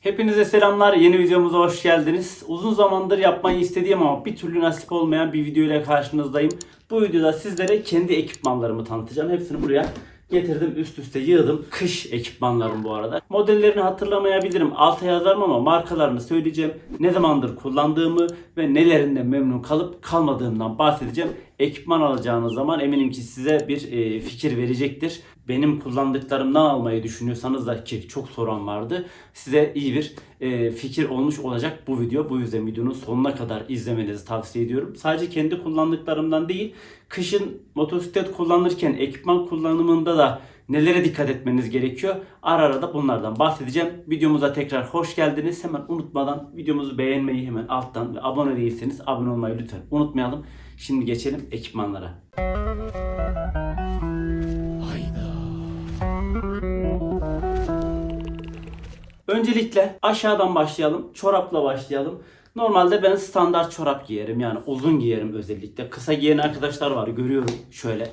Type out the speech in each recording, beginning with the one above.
Hepinize selamlar. Yeni videomuza hoş geldiniz. Uzun zamandır yapmayı istediğim ama bir türlü nasip olmayan bir video ile karşınızdayım. Bu videoda sizlere kendi ekipmanlarımı tanıtacağım. Hepsini buraya getirdim üst üste yığdım. Kış ekipmanlarım bu arada. Modellerini hatırlamayabilirim. Alta yazarım ama markalarını söyleyeceğim. Ne zamandır kullandığımı ve nelerinden memnun kalıp kalmadığımdan bahsedeceğim. Ekipman alacağınız zaman eminim ki size bir e, fikir verecektir. Benim kullandıklarımdan almayı düşünüyorsanız da ki çok soran vardı. Size iyi bir e, fikir olmuş olacak bu video. Bu yüzden videonun sonuna kadar izlemenizi tavsiye ediyorum. Sadece kendi kullandıklarımdan değil, kışın motosiklet kullanırken ekipman kullanımında da nelere dikkat etmeniz gerekiyor. Ara ara da bunlardan bahsedeceğim. Videomuza tekrar hoş geldiniz. Hemen unutmadan videomuzu beğenmeyi hemen alttan ve abone değilseniz abone olmayı lütfen unutmayalım. Şimdi geçelim ekipmanlara. Öncelikle aşağıdan başlayalım. Çorapla başlayalım. Normalde ben standart çorap giyerim. Yani uzun giyerim özellikle. Kısa giyen arkadaşlar var görüyorum. Şöyle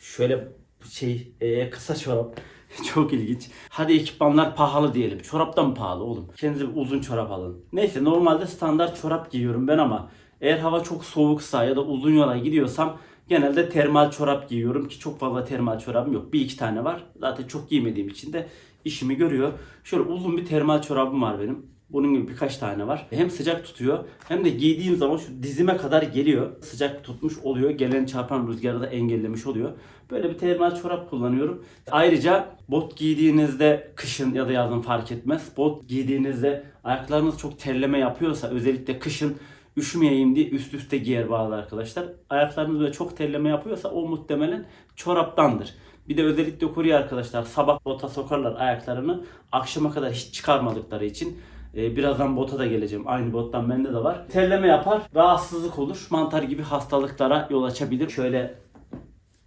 şöyle şey e, kısa çorap. Çok ilginç. Hadi ekipmanlar pahalı diyelim. Çorap da mı pahalı oğlum? Kendinize uzun çorap alın. Neyse normalde standart çorap giyiyorum ben ama eğer hava çok soğuksa ya da uzun yola gidiyorsam genelde termal çorap giyiyorum ki çok fazla termal çorabım yok. Bir iki tane var. Zaten çok giymediğim için de işimi görüyor. Şöyle uzun bir termal çorabım var benim. Bunun gibi birkaç tane var. Hem sıcak tutuyor hem de giydiğim zaman şu dizime kadar geliyor. Sıcak tutmuş oluyor. Gelen çarpan rüzgarı da engellemiş oluyor. Böyle bir termal çorap kullanıyorum. Ayrıca bot giydiğinizde kışın ya da yazın fark etmez. Bot giydiğinizde ayaklarınız çok terleme yapıyorsa özellikle kışın üşümeyeyim diye üst üste giyer bazı arkadaşlar. Ayaklarınız böyle çok terleme yapıyorsa o muhtemelen çoraptandır. Bir de özellikle kurye arkadaşlar sabah bota sokarlar ayaklarını. Akşama kadar hiç çıkarmadıkları için e, birazdan bota da geleceğim. Aynı bottan bende de var. Terleme yapar, rahatsızlık olur. Mantar gibi hastalıklara yol açabilir. Şöyle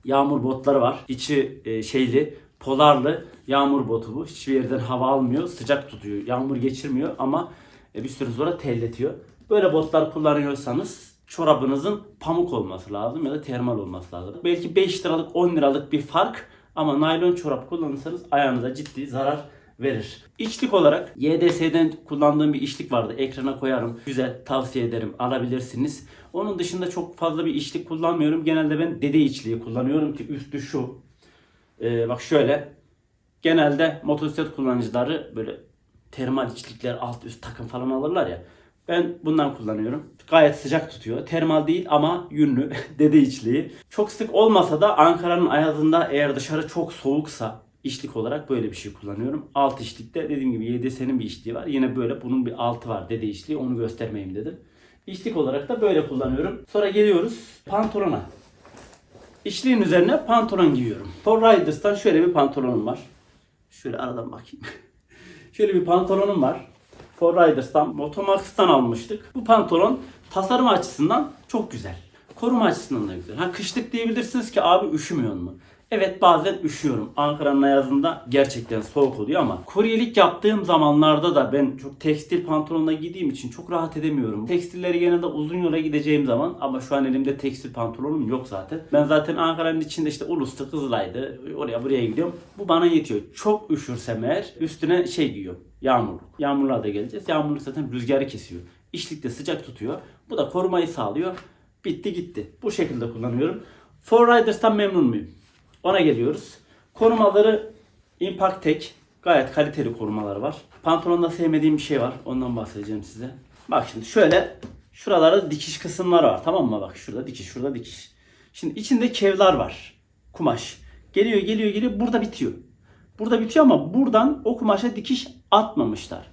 yağmur botları var. İçi e, şeyli, polarlı yağmur botu bu. Hiçbir yerden hava almıyor, sıcak tutuyor. Yağmur geçirmiyor ama e, bir süre sonra terletiyor. Böyle botlar kullanıyorsanız çorabınızın pamuk olması lazım ya da termal olması lazım. Belki 5 liralık 10 liralık bir fark ama naylon çorap kullanırsanız ayağınıza ciddi zarar verir. İçlik olarak YDS'den kullandığım bir içlik vardı. Ekrana koyarım. Güzel tavsiye ederim. Alabilirsiniz. Onun dışında çok fazla bir içlik kullanmıyorum. Genelde ben dede içliği kullanıyorum ki üstü şu. Ee, bak şöyle. Genelde motosiklet kullanıcıları böyle termal içlikler alt üst takım falan alırlar ya. Ben bundan kullanıyorum. Gayet sıcak tutuyor. Termal değil ama yünlü dede içliği. Çok sık olmasa da Ankara'nın ayazında eğer dışarı çok soğuksa içlik olarak böyle bir şey kullanıyorum. Alt içlikte dediğim gibi YDS'nin bir içliği var. Yine böyle bunun bir altı var dede içliği. Onu göstermeyeyim dedim. İçlik olarak da böyle kullanıyorum. Sonra geliyoruz pantolona. İçliğin üzerine pantolon giyiyorum. Thor Riders'tan şöyle bir pantolonum var. Şöyle aradan bakayım. şöyle bir pantolonum var. For Riders'tan, Motomax'tan almıştık. Bu pantolon tasarım açısından çok güzel. Koruma açısından da güzel. Ha kışlık diyebilirsiniz ki abi üşümüyor mu? Evet bazen üşüyorum. Ankara'nın yazında gerçekten soğuk oluyor ama kuryelik yaptığım zamanlarda da ben çok tekstil pantolonla giydiğim için çok rahat edemiyorum. Tekstilleri genelde uzun yola gideceğim zaman ama şu an elimde tekstil pantolonum yok zaten. Ben zaten Ankara'nın içinde işte Ulus'ta Kızılay'dı. Oraya buraya gidiyorum. Bu bana yetiyor. Çok üşürsem eğer üstüne şey giyiyorum. Yağmurluk. Yağmurluğa da geleceğiz. Yağmurluk zaten rüzgarı kesiyor. İçlikte sıcak tutuyor. Bu da korumayı sağlıyor. Bitti gitti. Bu şekilde kullanıyorum. For Riders'tan memnun muyum? Ona geliyoruz. Korumaları Impact Tech. Gayet kaliteli korumaları var. Pantolonda sevmediğim bir şey var. Ondan bahsedeceğim size. Bak şimdi şöyle şuralarda dikiş kısımları var. Tamam mı? Bak şurada dikiş, şurada dikiş. Şimdi içinde kevlar var. Kumaş. Geliyor, geliyor, geliyor. Burada bitiyor. Burada bitiyor ama buradan o kumaşa dikiş atmamışlar.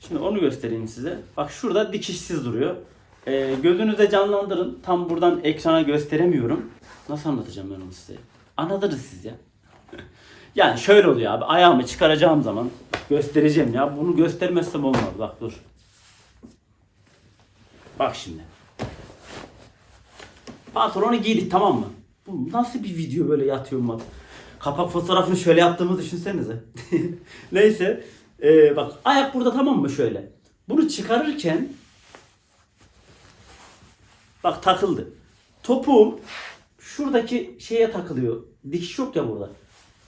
Şimdi onu göstereyim size. Bak şurada dikişsiz duruyor. Ee, gözünüzde canlandırın. Tam buradan ekrana gösteremiyorum. Nasıl anlatacağım ben onu size? Anladınız siz ya. yani şöyle oluyor abi. Ayağımı çıkaracağım zaman göstereceğim ya. Bunu göstermezsem olmaz. Bak dur. Bak şimdi. Pantolonu giydik tamam mı? Bu nasıl bir video böyle yatıyorum bak. Kapak fotoğrafını şöyle yaptığımı düşünsenize. Neyse. Ee, bak ayak burada tamam mı şöyle. Bunu çıkarırken bak takıldı. Topuğum şuradaki şeye takılıyor. Dikiş yok ya burada.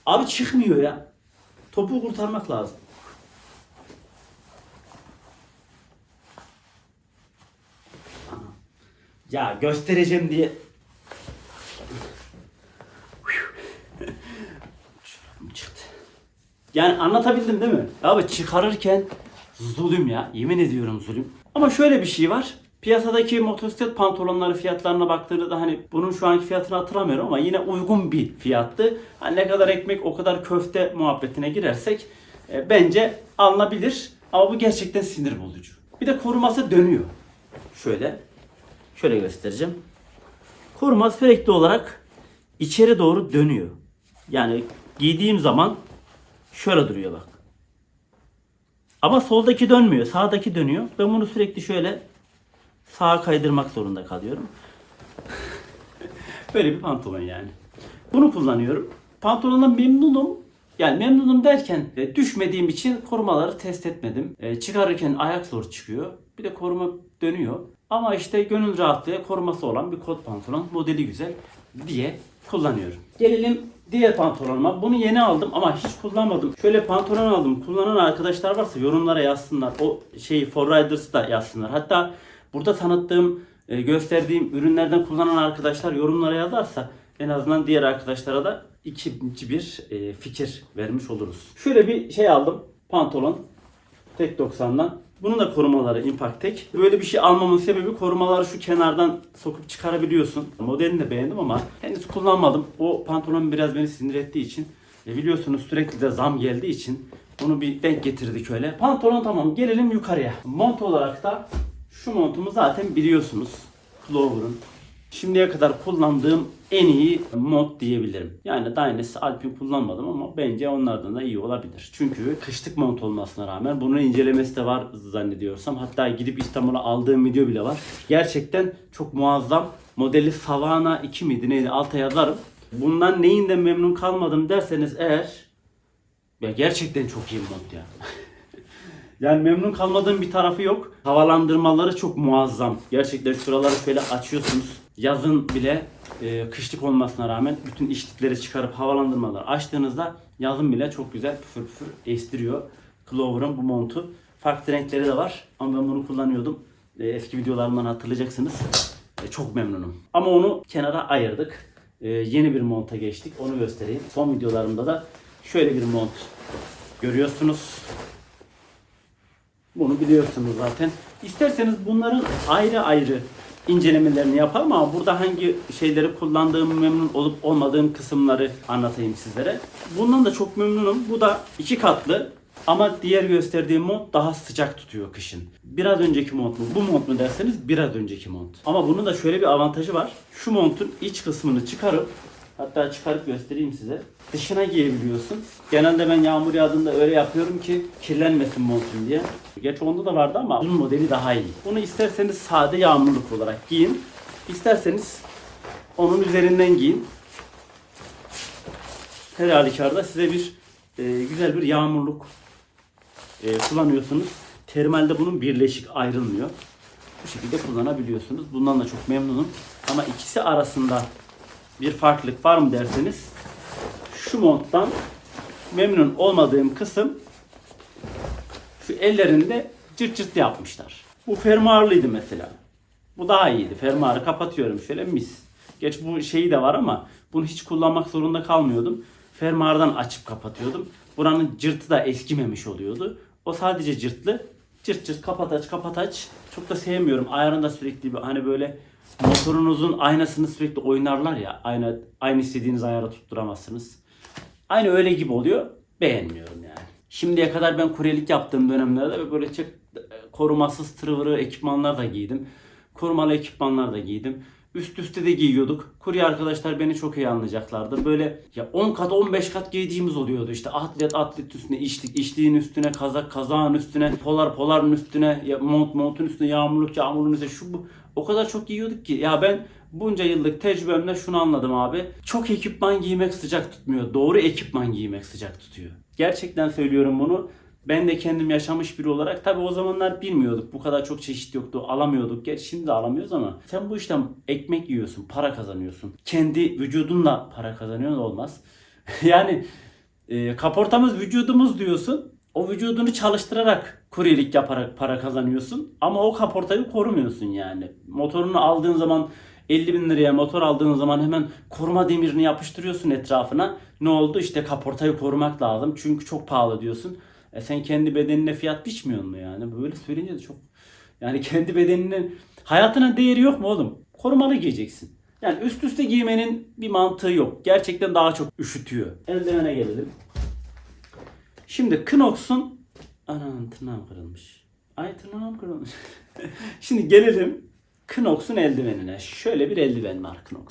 Abi çıkmıyor ya. Topu kurtarmak lazım. Ya göstereceğim diye. çıktı. Yani anlatabildim değil mi? Abi çıkarırken zulüm ya. Yemin ediyorum zulüm. Ama şöyle bir şey var. Piyasadaki motosiklet pantolonları fiyatlarına baktığında hani bunun şu anki fiyatını hatırlamıyorum ama yine uygun bir fiyattı. Hani ne kadar ekmek o kadar köfte muhabbetine girersek e, bence alınabilir. Ama bu gerçekten sinir bozucu. Bir de koruması dönüyor. Şöyle. Şöyle göstereceğim. Koruma sürekli olarak içeri doğru dönüyor. Yani giydiğim zaman şöyle duruyor bak. Ama soldaki dönmüyor. Sağdaki dönüyor. Ben bunu sürekli şöyle sağa kaydırmak zorunda kalıyorum. Böyle bir pantolon yani. Bunu kullanıyorum. Pantolondan memnunum. Yani memnunum derken e, düşmediğim için korumaları test etmedim. E, çıkarırken ayak zor çıkıyor. Bir de koruma dönüyor. Ama işte gönül rahatlığı koruması olan bir kot pantolon. Modeli güzel diye kullanıyorum. Gelelim diğer pantolonuma. Bunu yeni aldım ama hiç kullanmadım. Şöyle pantolon aldım. Kullanan arkadaşlar varsa yorumlara yazsınlar. O şeyi For Riders'ı da yazsınlar. Hatta burada tanıttığım, e, gösterdiğim ürünlerden kullanan arkadaşlar yorumlara yazarsa en azından diğer arkadaşlara da ikinci bir e, fikir vermiş oluruz. Şöyle bir şey aldım. Pantolon. Tek 90'dan. Bunun da korumaları Impact Tek. Böyle bir şey almamın sebebi korumaları şu kenardan sokup çıkarabiliyorsun. Modelini de beğendim ama henüz kullanmadım. O pantolon biraz beni sinir ettiği için e, biliyorsunuz sürekli de zam geldiği için bunu bir denk getirdik öyle. Pantolon tamam gelelim yukarıya. Mont olarak da şu montumu zaten biliyorsunuz. Clover'ın Şimdiye kadar kullandığım en iyi mod diyebilirim. Yani Dynas Alpine kullanmadım ama bence onlardan da iyi olabilir. Çünkü kışlık mont olmasına rağmen bunun incelemesi de var zannediyorsam. Hatta gidip İstanbul'a aldığım video bile var. Gerçekten çok muazzam. Modeli Savana 2 miydi neydi alta yazarım. Bundan neyinden memnun kalmadım derseniz eğer ya gerçekten çok iyi mod ya. Yani memnun kalmadığım bir tarafı yok. Havalandırmaları çok muazzam. Gerçekten şuraları şöyle açıyorsunuz. Yazın bile e, kışlık olmasına rağmen bütün içlikleri çıkarıp havalandırmaları açtığınızda yazın bile çok güzel püfür püfür estiriyor. Clover'ın bu montu. Farklı renkleri de var ama ben bunu kullanıyordum. E, eski videolarımdan hatırlayacaksınız. E, çok memnunum. Ama onu kenara ayırdık. E, yeni bir monta geçtik. Onu göstereyim. Son videolarımda da şöyle bir mont görüyorsunuz. Bunu biliyorsunuz zaten. İsterseniz bunların ayrı ayrı incelemelerini yapalım ama burada hangi şeyleri kullandığım memnun olup olmadığım kısımları anlatayım sizlere. Bundan da çok memnunum. Bu da iki katlı ama diğer gösterdiğim mont daha sıcak tutuyor kışın. Biraz önceki mont mu? Bu mont mu derseniz biraz önceki mont. Ama bunun da şöyle bir avantajı var. Şu montun iç kısmını çıkarıp Hatta çıkarıp göstereyim size. Dışına giyebiliyorsun. Genelde ben yağmur yağdığında öyle yapıyorum ki kirlenmesin montum diye. Geç onda da vardı ama bunun modeli daha iyi. Bunu isterseniz sade yağmurluk olarak giyin. İsterseniz onun üzerinden giyin. Her halükarda size bir e, güzel bir yağmurluk e, kullanıyorsunuz. Termalde bunun birleşik ayrılmıyor. Bu şekilde kullanabiliyorsunuz. Bundan da çok memnunum. Ama ikisi arasında bir farklılık var mı derseniz şu monttan memnun olmadığım kısım şu ellerinde cırt cırt yapmışlar. Bu fermuarlıydı mesela. Bu daha iyiydi. Fermuarı kapatıyorum şöyle mis. Geç bu şeyi de var ama bunu hiç kullanmak zorunda kalmıyordum. Fermuardan açıp kapatıyordum. Buranın cırtı da eskimemiş oluyordu. O sadece cırtlı. Cırt cırt kapat aç kapat aç. Çok da sevmiyorum. Ayarında sürekli bir hani böyle motorunuzun aynasını sürekli oynarlar ya. Aynı, aynı istediğiniz ayara tutturamazsınız. Aynı öyle gibi oluyor. Beğenmiyorum yani. Şimdiye kadar ben kuryelik yaptığım dönemlerde böyle çok korumasız tırvırı ekipmanlar da giydim. Korumalı ekipmanlar da giydim. Üst üste de giyiyorduk. Kurye arkadaşlar beni çok iyi anlayacaklardır. Böyle ya 10 kat 15 kat giydiğimiz oluyordu. İşte atlet atlet üstüne içlik, içliğin üstüne kazak, kazağın üstüne polar poların üstüne ya mont montun üstüne yağmurluk yağmurluğun üstüne şu bu. O kadar çok giyiyorduk ki ya ben bunca yıllık tecrübemle şunu anladım abi. Çok ekipman giymek sıcak tutmuyor. Doğru ekipman giymek sıcak tutuyor. Gerçekten söylüyorum bunu. Ben de kendim yaşamış biri olarak tabi o zamanlar bilmiyorduk. Bu kadar çok çeşit yoktu. Alamıyorduk. Gerçi şimdi de alamıyoruz ama sen bu işten ekmek yiyorsun. Para kazanıyorsun. Kendi vücudunla para kazanıyorsun olmaz. yani e, kaportamız vücudumuz diyorsun. O vücudunu çalıştırarak kuryelik yaparak para kazanıyorsun. Ama o kaportayı korumuyorsun yani. Motorunu aldığın zaman 50 bin liraya motor aldığın zaman hemen koruma demirini yapıştırıyorsun etrafına. Ne oldu? İşte kaportayı korumak lazım. Çünkü çok pahalı diyorsun. E sen kendi bedenine fiyat biçmiyorsun mu yani? Böyle söyleyince de çok... Yani kendi bedeninin hayatına değeri yok mu oğlum? Korumalı giyeceksin. Yani üst üste giymenin bir mantığı yok. Gerçekten daha çok üşütüyor. Eldivene gelelim. Şimdi Knox'un Anan tırnağım kırılmış. Ay tırnağım kırılmış. Şimdi gelelim Knox'un eldivenine. Şöyle bir eldiven var Knox.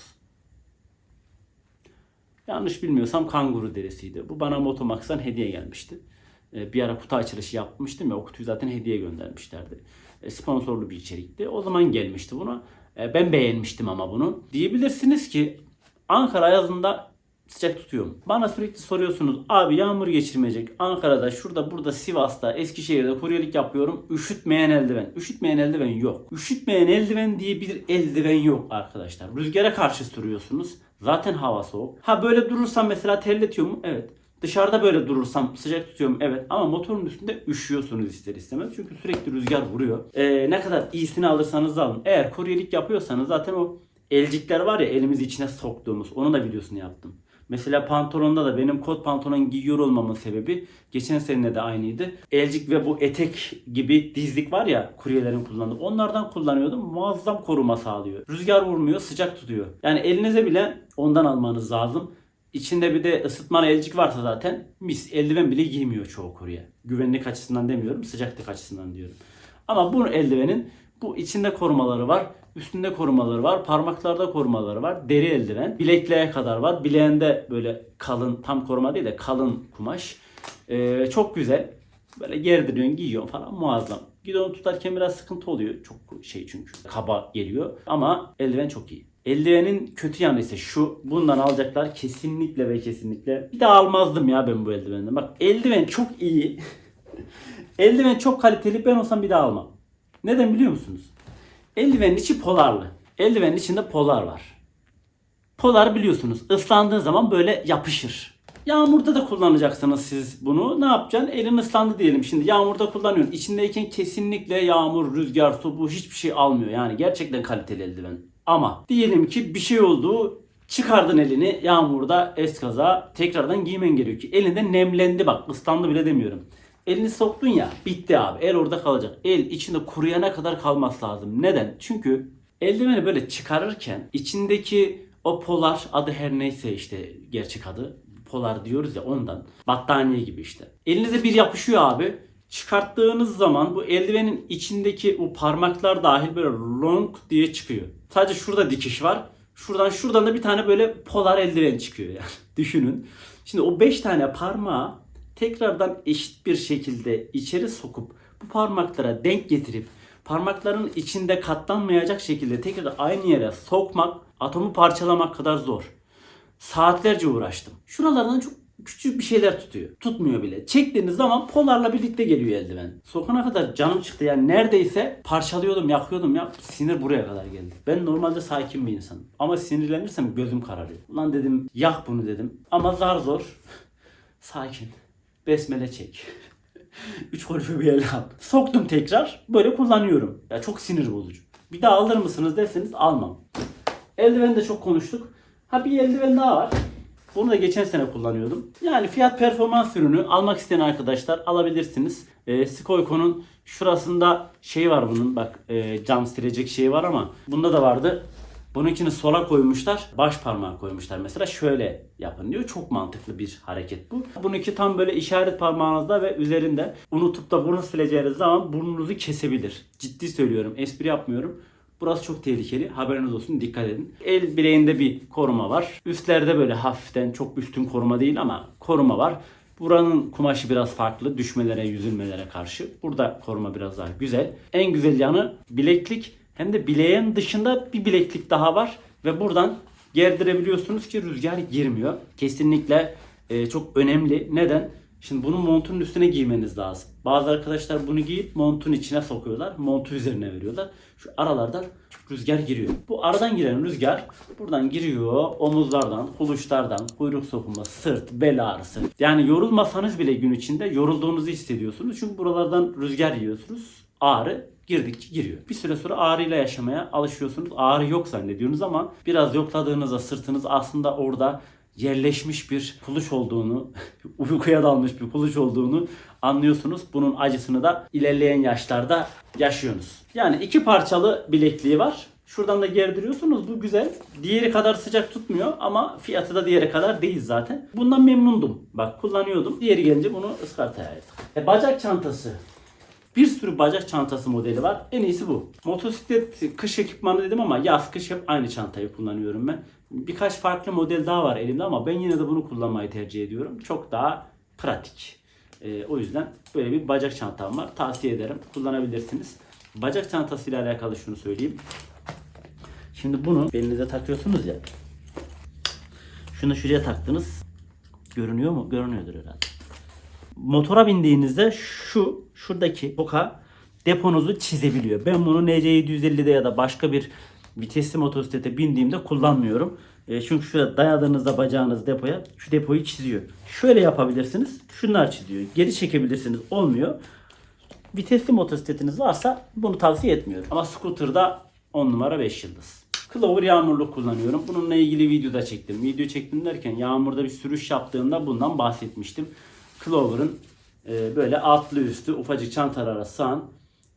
Yanlış bilmiyorsam kanguru derisiydi. Bu bana Motomax'tan hediye gelmişti. Ee, Bir ara kutu açılışı yapmıştım ya o kutuyu zaten hediye göndermişlerdi. Ee, Sponsorlu bir içerikti. O zaman gelmişti bunu. Ee, Ben beğenmiştim ama bunu. Diyebilirsiniz ki Ankara yazında sıcak tutuyor mu? Bana sürekli soruyorsunuz. Abi yağmur geçirmeyecek. Ankara'da, şurada, burada, Sivas'ta, Eskişehir'de kuryelik yapıyorum. Üşütmeyen eldiven. Üşütmeyen eldiven yok. Üşütmeyen eldiven diye bir eldiven yok arkadaşlar. Rüzgara karşı duruyorsunuz. Zaten hava soğuk. Ha böyle durursam mesela terletiyor mu? Evet. Dışarıda böyle durursam sıcak tutuyor mu? Evet. Ama motorun üstünde üşüyorsunuz ister istemez. Çünkü sürekli rüzgar vuruyor. Ee, ne kadar iyisini alırsanız alın. Eğer kuryelik yapıyorsanız zaten o elcikler var ya elimizi içine soktuğumuz. Onun da videosunu yaptım. Mesela pantolonda da benim kot pantolon giyiyor olmamın sebebi geçen sene de aynıydı. Elcik ve bu etek gibi dizlik var ya kuryelerin kullandığı. Onlardan kullanıyordum. Muazzam koruma sağlıyor. Rüzgar vurmuyor, sıcak tutuyor. Yani elinize bile ondan almanız lazım. İçinde bir de ısıtmalı elcik varsa zaten mis eldiven bile giymiyor çoğu kurye. Güvenlik açısından demiyorum, sıcaklık açısından diyorum. Ama bu eldivenin bu içinde korumaları var. Üstünde korumaları var. Parmaklarda korumaları var. Deri eldiven. Bilekliğe kadar var. Bileğinde böyle kalın, tam koruma değil de kalın kumaş. Ee, çok güzel. Böyle gerdiriyorsun, giyiyorsun falan muazzam. Gidonu tutarken biraz sıkıntı oluyor. Çok şey çünkü kaba geliyor. Ama eldiven çok iyi. Eldivenin kötü yanı ise şu. Bundan alacaklar kesinlikle ve kesinlikle. Bir daha almazdım ya ben bu eldivenden. Bak eldiven çok iyi. eldiven çok kaliteli. Ben olsam bir daha almam. Neden biliyor musunuz? Eldivenin içi polarlı. Eldivenin içinde polar var. Polar biliyorsunuz ıslandığı zaman böyle yapışır. Yağmurda da kullanacaksınız siz bunu. Ne yapacaksın? Elin ıslandı diyelim. Şimdi yağmurda kullanıyorsun. İçindeyken kesinlikle yağmur, rüzgar, su bu hiçbir şey almıyor. Yani gerçekten kaliteli eldiven. Ama diyelim ki bir şey oldu. Çıkardın elini yağmurda eskaza tekrardan giymen gerekiyor. Elinde nemlendi bak ıslandı bile demiyorum. Elini soktun ya bitti abi. El orada kalacak. El içinde kuruyana kadar kalması lazım. Neden? Çünkü eldiveni böyle çıkarırken içindeki o polar adı her neyse işte gerçek adı polar diyoruz ya ondan. Battaniye gibi işte. Elinize bir yapışıyor abi. Çıkarttığınız zaman bu eldivenin içindeki o parmaklar dahil böyle long diye çıkıyor. Sadece şurada dikiş var. Şuradan şuradan da bir tane böyle polar eldiven çıkıyor yani. Düşünün. Şimdi o 5 tane parmağı tekrardan eşit bir şekilde içeri sokup bu parmaklara denk getirip parmakların içinde katlanmayacak şekilde tekrar aynı yere sokmak atomu parçalamak kadar zor. Saatlerce uğraştım. Şuralardan çok küçük bir şeyler tutuyor. Tutmuyor bile. Çektiğiniz zaman polarla birlikte geliyor eldiven. Sokana kadar canım çıktı yani neredeyse parçalıyordum, yakıyordum ya. Sinir buraya kadar geldi. Ben normalde sakin bir insanım. Ama sinirlenirsem gözüm kararıyor. Ulan dedim yak bunu dedim. Ama zar zor. sakin. Besmele çek. Üç harfi bir el al. Soktum tekrar. Böyle kullanıyorum. Ya çok sinir bozucu. Bir daha alır mısınız derseniz almam. Eldiven de çok konuştuk. Ha bir eldiven daha var. Bunu da geçen sene kullanıyordum. Yani fiyat performans ürünü almak isteyen arkadaşlar alabilirsiniz. E, Skoyko'nun şurasında şey var bunun bak e, cam silecek şeyi var ama bunda da vardı. Bununkini sola koymuşlar. Baş parmağı koymuşlar. Mesela şöyle yapın diyor. Çok mantıklı bir hareket bu. Bununki tam böyle işaret parmağınızda ve üzerinde. Unutup da burnu sileceğiniz zaman burnunuzu kesebilir. Ciddi söylüyorum. Espri yapmıyorum. Burası çok tehlikeli. Haberiniz olsun. Dikkat edin. El bileğinde bir koruma var. Üstlerde böyle hafiften çok üstün koruma değil ama koruma var. Buranın kumaşı biraz farklı. Düşmelere, yüzülmelere karşı. Burada koruma biraz daha güzel. En güzel yanı bileklik. Hem de bileğin dışında bir bileklik daha var. Ve buradan gerdirebiliyorsunuz ki rüzgar girmiyor. Kesinlikle e, çok önemli. Neden? Şimdi bunu montun üstüne giymeniz lazım. Bazı arkadaşlar bunu giyip montun içine sokuyorlar. Montu üzerine veriyorlar. Şu aralardan rüzgar giriyor. Bu aradan giren rüzgar buradan giriyor. Omuzlardan, kuluşlardan, kuyruk sokuma, sırt, bel ağrısı. Yani yorulmasanız bile gün içinde yorulduğunuzu hissediyorsunuz. Çünkü buralardan rüzgar yiyorsunuz. Ağrı girdikçe giriyor. Bir süre sonra ağrıyla yaşamaya alışıyorsunuz. Ağrı yok zannediyorsunuz ama biraz yokladığınızda sırtınız aslında orada yerleşmiş bir kuluç olduğunu, uykuya dalmış bir kuluç olduğunu anlıyorsunuz. Bunun acısını da ilerleyen yaşlarda yaşıyorsunuz. Yani iki parçalı bilekliği var. Şuradan da gerdiriyorsunuz. Bu güzel. Diğeri kadar sıcak tutmuyor ama fiyatı da diğeri kadar değil zaten. Bundan memnundum. Bak kullanıyordum. Diğeri gelince bunu ıskartaya ayırdık. E, bacak çantası. Bir sürü bacak çantası modeli var. En iyisi bu. Motosiklet kış ekipmanı dedim ama yaz kış hep aynı çantayı kullanıyorum ben. Birkaç farklı model daha var elimde ama ben yine de bunu kullanmayı tercih ediyorum. Çok daha pratik. Ee, o yüzden böyle bir bacak çantam var. Tavsiye ederim. Kullanabilirsiniz. Bacak çantası ile alakalı şunu söyleyeyim. Şimdi bunu belinize takıyorsunuz ya. Şunu şuraya taktınız. Görünüyor mu? Görünüyordur herhalde motora bindiğinizde şu şuradaki toka deponuzu çizebiliyor. Ben bunu NC750'de ya da başka bir vitesli motosiklete bindiğimde kullanmıyorum. E, çünkü şuraya dayadığınızda bacağınız depoya şu depoyu çiziyor. Şöyle yapabilirsiniz. Şunlar çiziyor. Geri çekebilirsiniz. Olmuyor. Vitesli motosikletiniz varsa bunu tavsiye etmiyorum. Ama scooter'da 10 numara 5 yıldız. Clover yağmurluk kullanıyorum. Bununla ilgili video da çektim. Video çektim derken yağmurda bir sürüş yaptığımda bundan bahsetmiştim. Clover'ın e, böyle altlı üstü ufacık çantalara sığan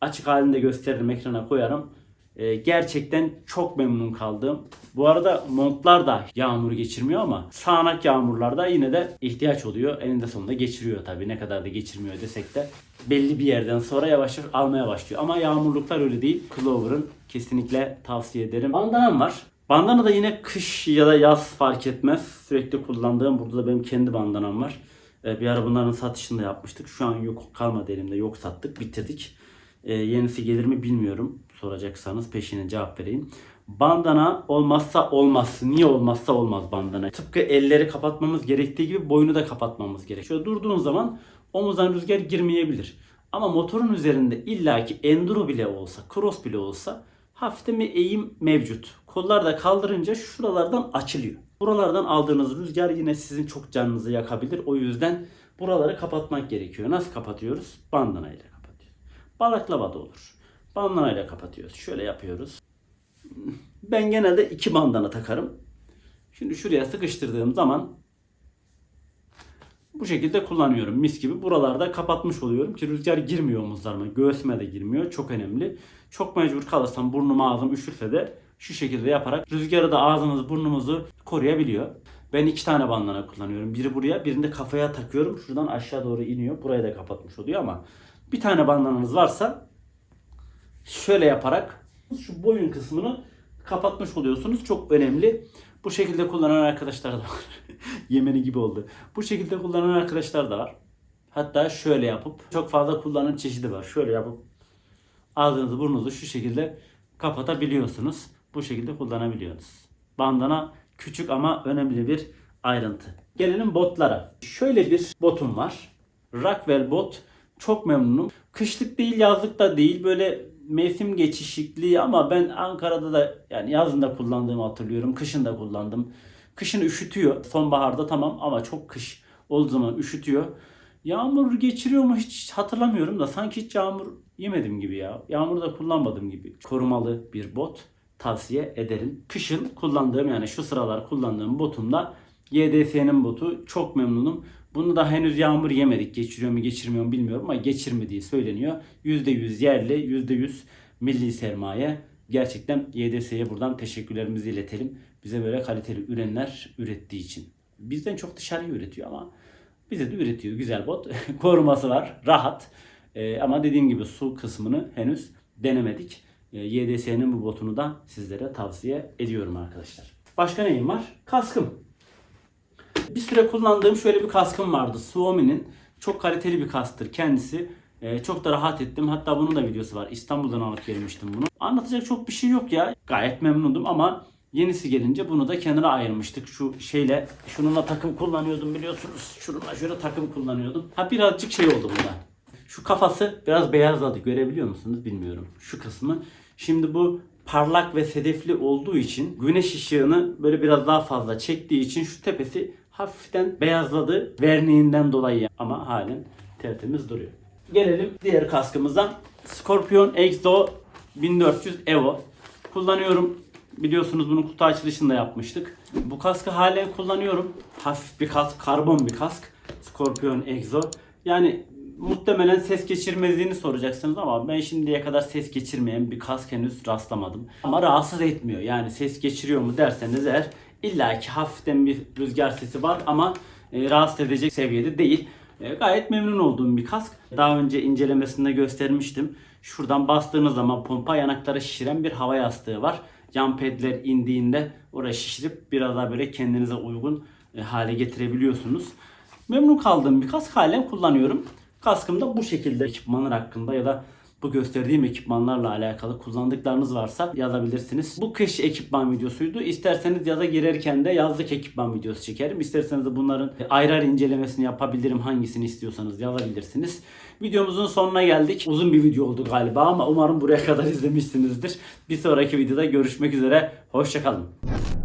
açık halinde gösteririm ekrana koyarım. E, gerçekten çok memnun kaldım. Bu arada montlar da yağmur geçirmiyor ama sağanak yağmurlarda yine de ihtiyaç oluyor. Eninde sonunda geçiriyor tabii. Ne kadar da geçirmiyor desek de belli bir yerden sonra yavaş yavaş almaya başlıyor. Ama yağmurluklar öyle değil. Clover'ın kesinlikle tavsiye ederim. Bandanam var. Bandana da yine kış ya da yaz fark etmez. Sürekli kullandığım burada da benim kendi bandanam var. Ee, Bir ara bunların satışını da yapmıştık. Şu an yok kalmadı elimde. Yok sattık, bitirdik. Ee, yenisi gelir mi bilmiyorum. Soracaksanız peşine cevap vereyim. Bandana olmazsa olmaz. Niye olmazsa olmaz bandana. Tıpkı elleri kapatmamız gerektiği gibi boynu da kapatmamız gerekiyor. Durduğun zaman omuzdan rüzgar girmeyebilir. Ama motorun üzerinde illaki enduro bile olsa, cross bile olsa hafiften bir eğim mevcut. Kollar da kaldırınca şuralardan açılıyor. Buralardan aldığınız rüzgar yine sizin çok canınızı yakabilir. O yüzden buraları kapatmak gerekiyor. Nasıl kapatıyoruz? Bandana ile kapatıyoruz. Balaklava da olur. Bandana ile kapatıyoruz. Şöyle yapıyoruz. Ben genelde iki bandana takarım. Şimdi şuraya sıkıştırdığım zaman bu şekilde kullanıyorum mis gibi. Buralarda kapatmış oluyorum ki rüzgar girmiyor omuzlarıma. Göğsüme de girmiyor. Çok önemli. Çok mecbur kalırsam burnum ağzım üşürse de şu şekilde yaparak rüzgarı da ağzımız burnumuzu koruyabiliyor. Ben iki tane bandana kullanıyorum. Biri buraya birini de kafaya takıyorum. Şuradan aşağı doğru iniyor. Burayı da kapatmış oluyor ama bir tane bandananız varsa şöyle yaparak şu boyun kısmını kapatmış oluyorsunuz. Çok önemli. Bu şekilde kullanan arkadaşlar da var. Yemeni gibi oldu. Bu şekilde kullanan arkadaşlar da var. Hatta şöyle yapıp çok fazla kullanım çeşidi var. Şöyle yapıp ağzınızı burnunuzu şu şekilde kapatabiliyorsunuz. Bu şekilde kullanabiliyorsunuz. Bandana küçük ama önemli bir ayrıntı. Gelelim botlara. Şöyle bir botum var. Rockwell bot. Çok memnunum. Kışlık değil yazlık da değil. Böyle mevsim geçişikliği ama ben Ankara'da da yani yazın da kullandığımı hatırlıyorum. Kışın da kullandım. Kışın üşütüyor. Sonbaharda tamam ama çok kış olduğu zaman üşütüyor. Yağmur geçiriyor mu hiç hatırlamıyorum da sanki hiç yağmur yemedim gibi ya. Yağmur da kullanmadım gibi. Korumalı bir bot tavsiye ederim. Kışın kullandığım yani şu sıralar kullandığım botumda YDS'nin botu çok memnunum. Bunu da henüz yağmur yemedik. Geçiriyor mu geçirmiyor mu bilmiyorum ama geçirmediği söyleniyor. %100 yerli, %100 milli sermaye. Gerçekten YDS'ye buradan teşekkürlerimizi iletelim. Bize böyle kaliteli ürünler ürettiği için. Bizden çok dışarıya üretiyor ama bize de üretiyor. Güzel bot. Koruması var. Rahat. Ee, ama dediğim gibi su kısmını henüz denemedik. Ee, YDS'nin bu botunu da sizlere tavsiye ediyorum arkadaşlar. Başka neyim var? Kaskım. Bir süre kullandığım şöyle bir kaskım vardı. Suomi'nin çok kaliteli bir kasktır kendisi. Ee, çok da rahat ettim. Hatta bunun da videosu var. İstanbul'dan alıp gelmiştim bunu. Anlatacak çok bir şey yok ya. Gayet memnundum ama Yenisi gelince bunu da kenara ayırmıştık. Şu şeyle şununla takım kullanıyordum biliyorsunuz. Şununla şöyle takım kullanıyordum. Ha birazcık şey oldu burada. Şu kafası biraz beyazladı. Görebiliyor musunuz bilmiyorum. Şu kısmı. Şimdi bu parlak ve sedefli olduğu için güneş ışığını böyle biraz daha fazla çektiği için şu tepesi hafiften beyazladı verniğinden dolayı ama halen tertemiz duruyor. Gelelim diğer kaskımıza. Scorpion Exo 1400 Evo. Kullanıyorum. Biliyorsunuz bunu kutu açılışında yapmıştık. Bu kaskı halen kullanıyorum. Hafif bir kask, karbon bir kask. Scorpion Exo. Yani muhtemelen ses geçirmezliğini soracaksınız ama ben şimdiye kadar ses geçirmeyen bir kask henüz rastlamadım. Ama rahatsız etmiyor. Yani ses geçiriyor mu derseniz eğer illaki hafiften bir rüzgar sesi var ama e, rahatsız edecek seviyede değil. E, gayet memnun olduğum bir kask. Daha önce incelemesinde göstermiştim. Şuradan bastığınız zaman pompa yanakları şişiren bir hava yastığı var. Yan pedler indiğinde oraya şişirip biraz daha böyle kendinize uygun e, hale getirebiliyorsunuz. Memnun kaldığım bir kask halen kullanıyorum. Kaskım da bu şekilde ekipmanlar hakkında ya da bu gösterdiğim ekipmanlarla alakalı kullandıklarınız varsa yazabilirsiniz. Bu kış ekipman videosuydu. İsterseniz yaza girerken de yazlık ekipman videosu çekerim. İsterseniz de bunların ayrı ayrı incelemesini yapabilirim. Hangisini istiyorsanız yazabilirsiniz. Videomuzun sonuna geldik. Uzun bir video oldu galiba ama umarım buraya kadar izlemişsinizdir. Bir sonraki videoda görüşmek üzere. Hoşçakalın.